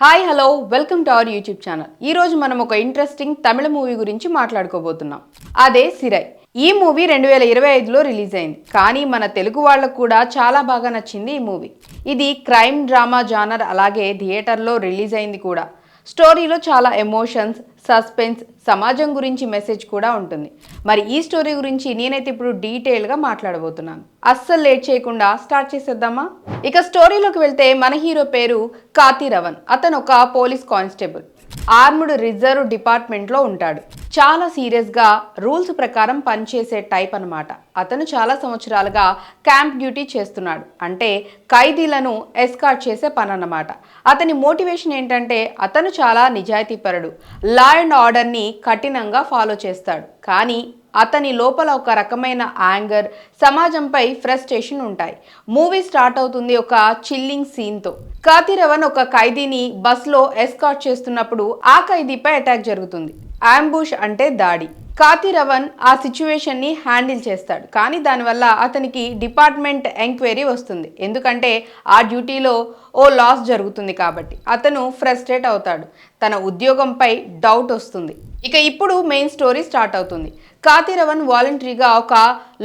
Hi hello welcome to our YouTube channel ఈ రోజు మనం ఒక ఇంట్రెస్టింగ్ తమిళ మూవీ గురించి మాట్లాడుకోబోతున్నాం. అదే సిరై. ఈ మూవీ రెండు వేల ఇరవై ఐదులో రిలీజ్ అయింది. కానీ మన తెలుగు వాళ్ళకు కూడా చాలా బాగా నచ్చింది ఈ మూవీ ఇది క్రైమ్ డ్రామా జానర్ అలాగే థియేటర్లో రిలీజ్ అయింది కూడా. స్టోరీలో చాలా ఎమోషన్స్ సస్పెన్స్ సమాజం గురించి మెసేజ్ కూడా ఉంటుంది. మరి ఈ స్టోరీ గురించి నేనైతే ఇప్పుడు డీటెయిల్గా మాట్లాడబోతున్నాను. అస్సలు లేట్ చేయకుండా స్టార్ట్ చేసేద్దామా? ఇక స్టోరీలోకి వెళ్తే మన హీరో పేరు కాతి రవన్. అతను ఒక పోలీస్ కానిస్టేబుల్. ఆర్మ్డ్ రిజర్వ్ డిపార్ట్మెంట్లో ఉంటాడు. చాలా సీరియస్గా రూల్స్ ప్రకారం పనిచేసే టైప్ అన్నమాట. అతను చాలా సంవత్సరాలుగా క్యాంప్ డ్యూటీ చేస్తున్నాడు. అంటే ఖైదీలను ఎస్కార్ట్ చేసే పని అన్నమాట అతని మోటివేషన్ ఏంటంటే అతను చాలా నిజాయితీపరుడు. లా అండ్ ఆర్డర్ని కఠినంగా ఫాలో చేస్తాడు. కానీ అతని లోపల ఒక రకమైన యాంగర్ సమాజంపై ఫ్రస్ట్రేషన్ ఉంటాయి. మూవీ స్టార్ట్ అవుతుంది ఒక చిల్లింగ్ సీన్తో. కాతిరవన్ ఒక ఖైదీని బస్లో ఎస్కాట్ చేస్తున్నప్పుడు ఆ ఖైదీపై అటాక్ జరుగుతుంది. ఆంబుష్ అంటే దాడి. కాతిరవన్ ఆ సిచ్యువేషన్ని హ్యాండిల్ చేస్తాడు. కానీ దానివల్ల అతనికి డిపార్ట్మెంట్ ఎంక్వైరీ వస్తుంది. ఎందుకంటే ఆ డ్యూటీలో ఓ లాస్ జరుగుతుంది కాబట్టి. అతను ఫ్రస్ట్రేట్ అవుతాడు. తన ఉద్యోగంపై డౌట్ వస్తుంది. ఇక ఇప్పుడు మెయిన్ స్టోరీ స్టార్ట్ అవుతుంది. కాతిరవన్ వాలంటరీగా ఒక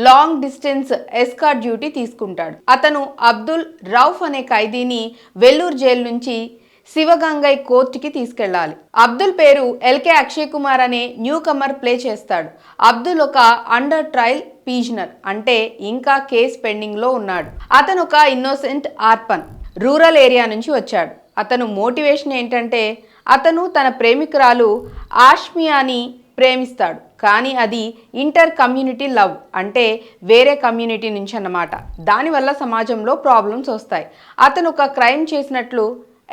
లాంగ్ డిస్టెన్స్ ఎస్కార్ డ్యూటీ తీసుకుంటాడు. అతను అబ్దుల్ రౌఫ్ అనే ఖైదీని వెల్లూరు జైలు నుంచి శివగంగై కోర్టుకి తీసుకెళ్ళాలి. అబ్దుల్ పేరు ఎల్కే అక్షయ్ కుమార్ అనే న్యూ కమర్ ప్లే చేస్తాడు. అబ్దుల్ ఒక అండర్ ట్రయల్ పీజనర్ అంటే ఇంకా కేస్ పెండింగ్లో ఉన్నాడు. అతను ఒక ఇన్నోసెంట్ ఆర్పన్ రూరల్ ఏరియా నుంచి వచ్చాడు. అతను మోటివేషన్ ఏంటంటే అతను తన ప్రేమికురాలు ఆష్మియాని ప్రేమిస్తాడు కానీ అది ఇంటర్ కమ్యూనిటీ లవ్ అంటే వేరే కమ్యూనిటీ నుంచి అన్నమాట. దానివల్ల సమాజంలో ప్రాబ్లమ్స్ వస్తాయి. అతను ఒక క్రైమ్ చేసినట్లు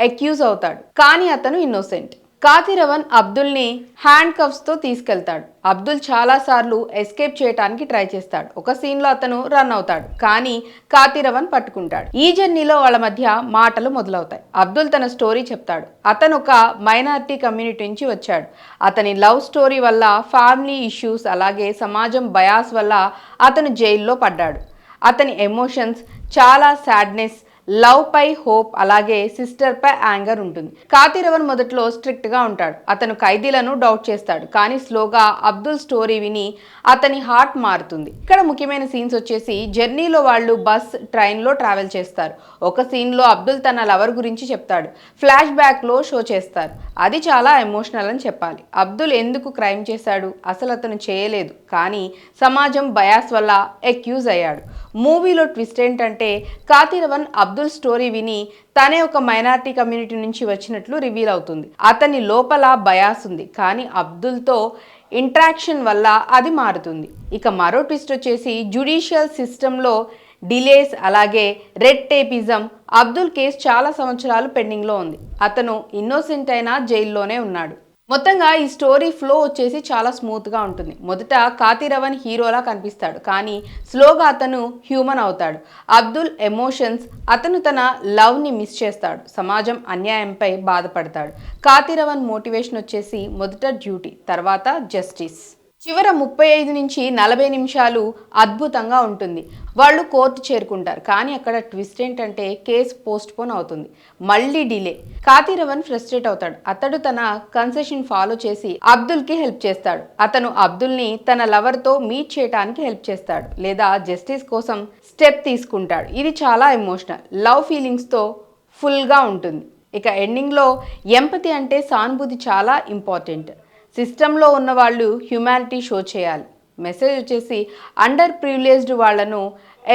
అక్యూజ్ అవుతాడు. కానీ అతను ఇన్నోసెంట్ కాతిరవన్ అబ్దుల్ని హ్యాండ్ కఫ్స్తో తీసుకెళ్తాడు. అబ్దుల్ చాలాసార్లు ఎస్కేప్ చేయడానికి ట్రై చేస్తాడు. ఒక సీన్లో అతను రన్ అవుతాడు. కానీ కాతిరవన్ పట్టుకుంటాడు. ఈ జర్నీలో వాళ్ళ మధ్య మాటలు మొదలవుతాయి. అబ్దుల్ తన స్టోరీ చెప్తాడు. అతను ఒక మైనారిటీ కమ్యూనిటీ నుంచి వచ్చాడు. అతని లవ్ స్టోరీ వల్ల ఫ్యామిలీ ఇష్యూస్ అలాగే సమాజం బయాస్ వల్ల అతను జైల్లో పడ్డాడు. అతని ఎమోషన్స్ చాలా సాడ్నెస్ లవ్ పై హోప్ అలాగే సిస్టర్ పై యాంగర్ ఉంటుంది. కాతిరవన్ మొదట్లో స్ట్రిక్ట్గా ఉంటాడు. అతను ఖైదీలను డౌట్ చేస్తాడు. కానీ స్లోగా అబ్దుల్ స్టోరీ విని అతని హార్ట్ మారుతుంది. ఇక్కడ ముఖ్యమైన సీన్స్ వచ్చేసి జర్నీలో వాళ్ళు బస్ ట్రైన్లో ట్రావెల్ చేస్తారు. ఒక సీన్లో అబ్దుల్ తన లవర్ గురించి చెప్తాడు. ఫ్లాష్ బ్యాక్లో షో చేస్తారు. అది చాలా ఎమోషనల్ అని చెప్పాలి. అబ్దుల్ ఎందుకు క్రైమ్ చేశాడు? అసలు అతను చేయలేదు. కానీ సమాజం బయాస్ వల్ల ఎక్యూజ్ అయ్యాడు. మూవీలో ట్విస్ట్ ఏంటంటే కాతిరవన్ అబ్దుల్ స్టోరీ విని తనే ఒక మైనారిటీ కమ్యూనిటీ నుంచి వచ్చినట్లు రివీల్ అవుతుంది. అతని లోపల బయాస్ ఉంది కానీ అబ్దుల్తో ఇంట్రాక్షన్ వల్ల అది మారుతుంది. ఇక మరో ట్విస్ట్ వచ్చేసి జ్యుడిషియల్ సిస్టంలో డిలేస్ అలాగే రెడ్ టేపిజం అబ్దుల్ కేసు చాలా సంవత్సరాలు పెండింగ్లో ఉంది. అతను ఇన్నోసెంట్ అయినా జైల్లోనే ఉన్నాడు. మొత్తంగా ఈ స్టోరీ ఫ్లో వచ్చేసి చాలా స్మూత్గా ఉంటుంది. మొదట కాతిరవన్ హీరోలా కనిపిస్తాడు కానీ స్లోగా అతను హ్యూమన్ అవుతాడు. అబ్దుల్ ఎమోషన్స్ అతను తన లవ్ని మిస్ చేస్తాడు. సమాజం అన్యాయంపై బాధపడతాడు. కాతిరవన్ మోటివేషన్ వచ్చేసి మొదట డ్యూటీ తర్వాత జస్టిస్ చివర ముప్పై ఐదు నుంచి నలభై నిమిషాలు అద్భుతంగా ఉంటుంది. వాళ్ళు కోర్టు చేరుకుంటారు. కానీ అక్కడ ట్విస్ట్ ఏంటంటే కేసు పోస్ట్ పోన్ అవుతుంది. మళ్ళీ డిలే. కాతిరవన్ ఫ్రస్ట్రేట్ అవుతాడు. అతడు తన కన్సెషన్ ఫాలో చేసి అబ్దుల్కి హెల్ప్ చేస్తాడు. అతను అబ్దుల్ని తన లవర్తో మీట్ చేయడానికి హెల్ప్ చేస్తాడు. లేదా జస్టిస్ కోసం స్టెప్ తీసుకుంటాడు. ఇది చాలా ఎమోషనల్. లవ్ ఫీలింగ్స్తో ఫుల్గా ఉంటుంది. ఇక ఎండింగ్లో ఎంపతి అంటే సానుభూతి చాలా ఇంపార్టెంట్. సిస్టంలో ఉన్న వాళ్ళు హ్యుమానిటీ షో చేయాలి. మెసేజ్ వచ్చేసి అండర్ ప్రివిలేజ్డ్ వాళ్ళను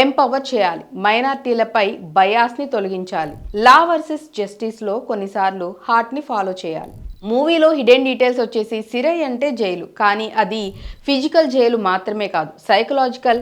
ఎంపవర్ చేయాలి. మైనార్టీలపై బయాస్ని తొలగించాలి. లా వర్సెస్ జస్టిస్లో కొన్నిసార్లు హార్ట్ని ఫాలో చేయాలి. మూవీలో హిడెన్ డీటెయిల్స్ వచ్చేసి సిరై అంటే జైలు. కానీ అది ఫిజికల్ జైలు మాత్రమే కాదు. సైకలాజికల్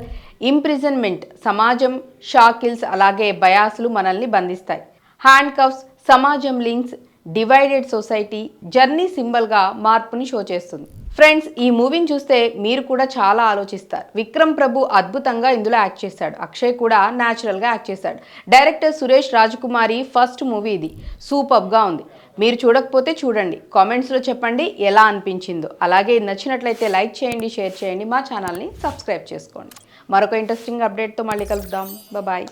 ఇంప్రిజన్మెంట్ సమాజం షాకిల్స్ అలాగే బయాస్లు మనల్ని బంధిస్తాయి. హ్యాండ్ కఫ్స్ సమాజం లింక్స్ డివైడెడ్ సొసైటీ జర్నీ సింబల్గా మార్పుని షో చేస్తుంది. ఫ్రెండ్స్ ఈ మూవీని చూస్తే మీరు కూడా చాలా ఆలోచిస్తారు. విక్రమ్ ప్రభు అద్భుతంగా ఇందులో యాక్ట్ చేశాడు. అక్షయ్ కూడా న్యాచురల్గా యాక్ట్ చేశాడు. Director Suresh Rajakumari first movie ఇది. సూపర్గా ఉంది. మీరు చూడకపోతే చూడండి. కామెంట్స్లో చెప్పండి ఎలా అనిపించిందో. అలాగే నచ్చినట్లయితే లైక్ చేయండి షేర్ చేయండి. మా ఛానల్ని సబ్స్క్రైబ్ చేసుకోండి. మరొక ఇంట్రెస్టింగ్ అప్డేట్తో మళ్ళీ కలుద్దాం. బాయ్.